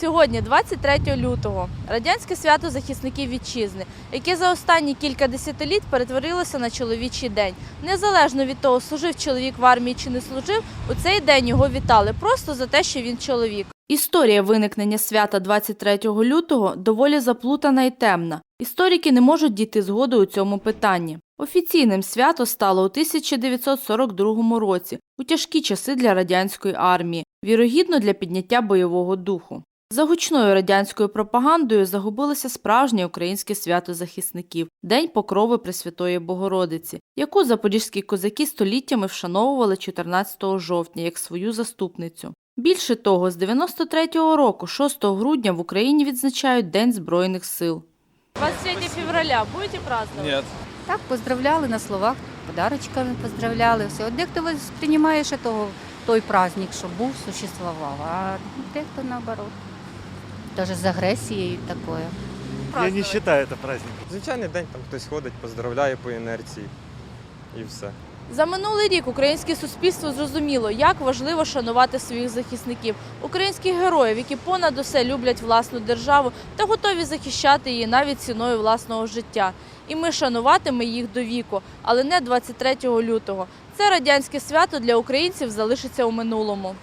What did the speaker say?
Сьогодні, 23 лютого, радянське свято захисників вітчизни, яке за останні кілька десятиліть перетворилося на чоловічий день. Незалежно від того, служив чоловік в армії чи не служив, у цей день його вітали просто за те, що він чоловік. Історія виникнення свята 23 лютого доволі заплутана і темна. Історики не можуть дійти згоди у цьому питанні. Офіційним свято стало у 1942 році, у тяжкі часи для радянської армії, вірогідно для підняття бойового духу. За гучною радянською пропагандою загубилося справжнє українське свято захисників День Покрови Пресвятої Богородиці, яку запорізькі козаки століттями вшановували 14 жовтня як свою заступницю. Більше того, з 93-го року, 6 грудня, в Україні відзначають День Збройних сил. 23 февраля будете праздновать? Нет. Так, поздравляли на словах, подарочками поздравляли. Все. От Дехто сприймає ще того, той праздник, що був, существував, а дехто наоборот. Даже з агресією такое. Я не считаю это праздником. Звичайний день там хтось ходить, поздравляє по інерції і все. За минулий рік українське суспільство зрозуміло, як важливо шанувати своїх захисників, українських героїв, які понад усе люблять власну державу та готові захищати її навіть ціною власного життя. І ми шануватиме їх до віку, але не 23 лютого. Це радянське свято для українців залишиться у минулому.